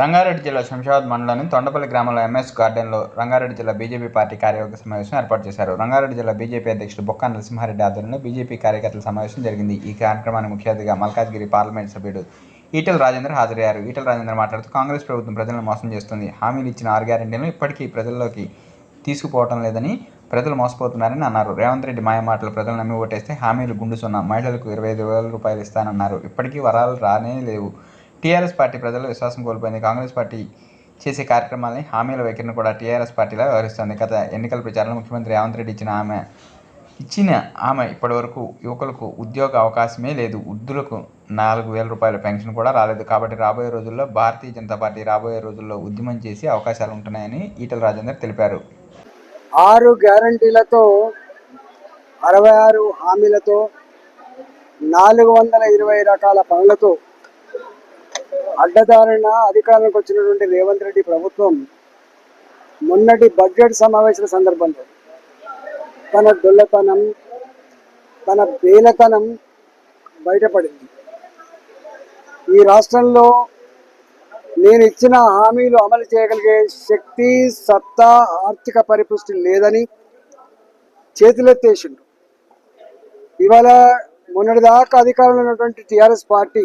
రంగారెడ్డి జిల్లా శంషాబాద్ మండలంలోని తొండపల్లి గ్రామంలో ఎంఎస్ గార్డెన్లో రంగారెడ్డి జిల్లా బీజేపీ పార్టీ కార్యవర్గ సమావేశం ఏర్పాటు చేశారు. రంగారెడ్డి జిల్లా బీజేపీ అధ్యక్షుడు బొక్క నరసింహారెడ్డి ఆధ్వర్యంలో బీజేపీ కార్యకర్తల సమావేశం జరిగింది. ఈ కార్యక్రమానికి ముఖ్య అతిథిగా మల్కాజ్గిరి పార్లమెంట్ సభ్యుడు ఈటల రాజేందర్ హాజరయ్యారు. ఈటల రాజేందర్ మాట్లాడుతూ కాంగ్రెస్ ప్రభుత్వం ప్రజలను మోసం చేస్తుంది. హామీలు ఇచ్చిన ఆరు గ్యారెంటీలను ఇప్పటికీ ప్రజల్లోకి తీసుకుపోవటం లేదని ప్రజలు మోసపోతున్నారని అన్నారు. రేవంత్ రెడ్డి మాయ మాటలు ప్రజలు నమ్మి ఓటేస్తే హామీలు గుండు సున్నా మహిళలకు ఇరవై ఐదు వేల రూపాయలు ఇస్తానన్నారు. ఇప్పటికీ వరాలు రానే లేవు. టీఆర్ఎస్ పార్టీ ప్రజల విశ్వాసం కోల్పోయింది. కాంగ్రెస్ పార్టీ చేసే కార్యక్రమాలని హామీల వైఖరిని కూడా టీఆర్ఎస్ పార్టీలా వ్యవహరిస్తోంది. గత ఎన్నికల ప్రచారంలో ముఖ్యమంత్రి రేవంత్ రెడ్డి ఇచ్చిన ఆమె ఇచ్చిన ఆమె ఇప్పటివరకు యువకులకు ఉద్యోగ అవకాశమే లేదు. వృద్ధులకు నాలుగు వేల రూపాయల పెన్షన్ కూడా రాలేదు. కాబట్టి రాబోయే రోజుల్లో భారతీయ జనతా పార్టీ రాబోయే రోజుల్లో ఉద్యమం చేసి అవకాశాలు ఉంటున్నాయని ఈటల రాజేందర్ తెలిపారు. ఆరు గ్యారంటీలతో అరవై ఆరు హామీలతో నాలుగు వందల ఇరవై రకాల పనులతో అడ్డదారిన అధికారంలోకి వచ్చినటువంటి రేవంత్ రెడ్డి ప్రభుత్వం మొన్నటి బడ్జెట్ సమావేశాల సందర్భంలో తన దొల్లతనం తన బేలతనం బయటపడింది. ఈ రాష్ట్రంలో నేను ఇచ్చిన హామీలు అమలు చేయగలిగే శక్తి సత్తా ఆర్థిక పరిపుష్టి లేదని చేతులెత్తేసిండు. ఇవాళ మొన్నటిదాకా అధికారంలో ఉన్నటువంటి టీఆర్ఎస్ పార్టీ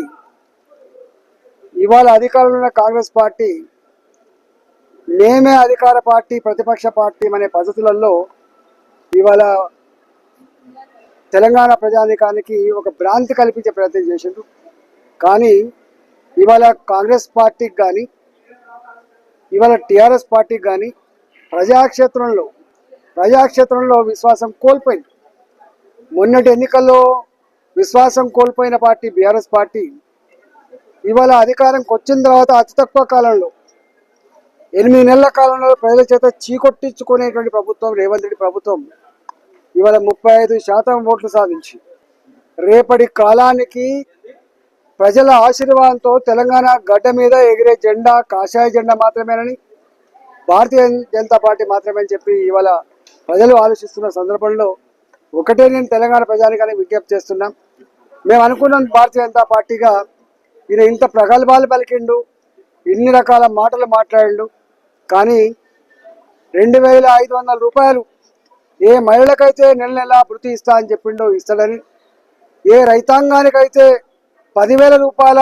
ఇవాళ అధికారంలో ఉన్న కాంగ్రెస్ పార్టీ మేమే అధికార పార్టీ ప్రతిపక్ష పార్టీ అనే పద్ధతులలో ఇవాళ తెలంగాణ ప్రజానికానికి ఒక భ్రాంతి కల్పించే ప్రయత్నం చేసిండు కానీ ఇవాళ కాంగ్రెస్ పార్టీకి కానీ ఇవాళ టిఆర్ఎస్ పార్టీకి కానీ ప్రజాక్షేత్రంలో ప్రజాక్షేత్రంలో విశ్వాసం కోల్పోయింది. మొన్నటి ఎన్నికల్లో విశ్వాసం కోల్పోయిన పార్టీ బీఆర్ఎస్ పార్టీ ఇవాళ అధికారంకి వచ్చిన తర్వాత అతి తక్కువ కాలంలో ఎనిమిది నెలల కాలంలో ప్రజల చేత చీకొట్టించుకునేటువంటి ప్రభుత్వం రేవంత్ రెడ్డి ప్రభుత్వం ఇవాళ ముప్పై ఐదు శాతం ఓట్లు సాధించి రేపటి కాలానికి ప్రజల ఆశీర్వాదంతో తెలంగాణ గడ్డ మీద ఎగిరే జెండా కాషాయ జెండా మాత్రమేనని భారతీయ జనతా పార్టీ మాత్రమే అని చెప్పి ఇవాళ ప్రజలు ఆలోచిస్తున్న సందర్భంలో ఒకటే నేను తెలంగాణ ప్రజానికానికి విజ్ఞప్తి చేస్తున్నాం. మేము అనుకున్నాం భారతీయ జనతా పార్టీగా ఈయన ఇంత ప్రగల్భాలు పలికిండు ఇన్ని రకాల మాటలు మాట్లాడిండు. కానీ రెండు వేల ఐదు వందల రూపాయలు ఏ మహిళకైతే నెల నెల భృతి ఇస్తా అని చెప్పిండో ఇస్తాడని ఏ రైతాంగానికైతే పదివేల రూపాయల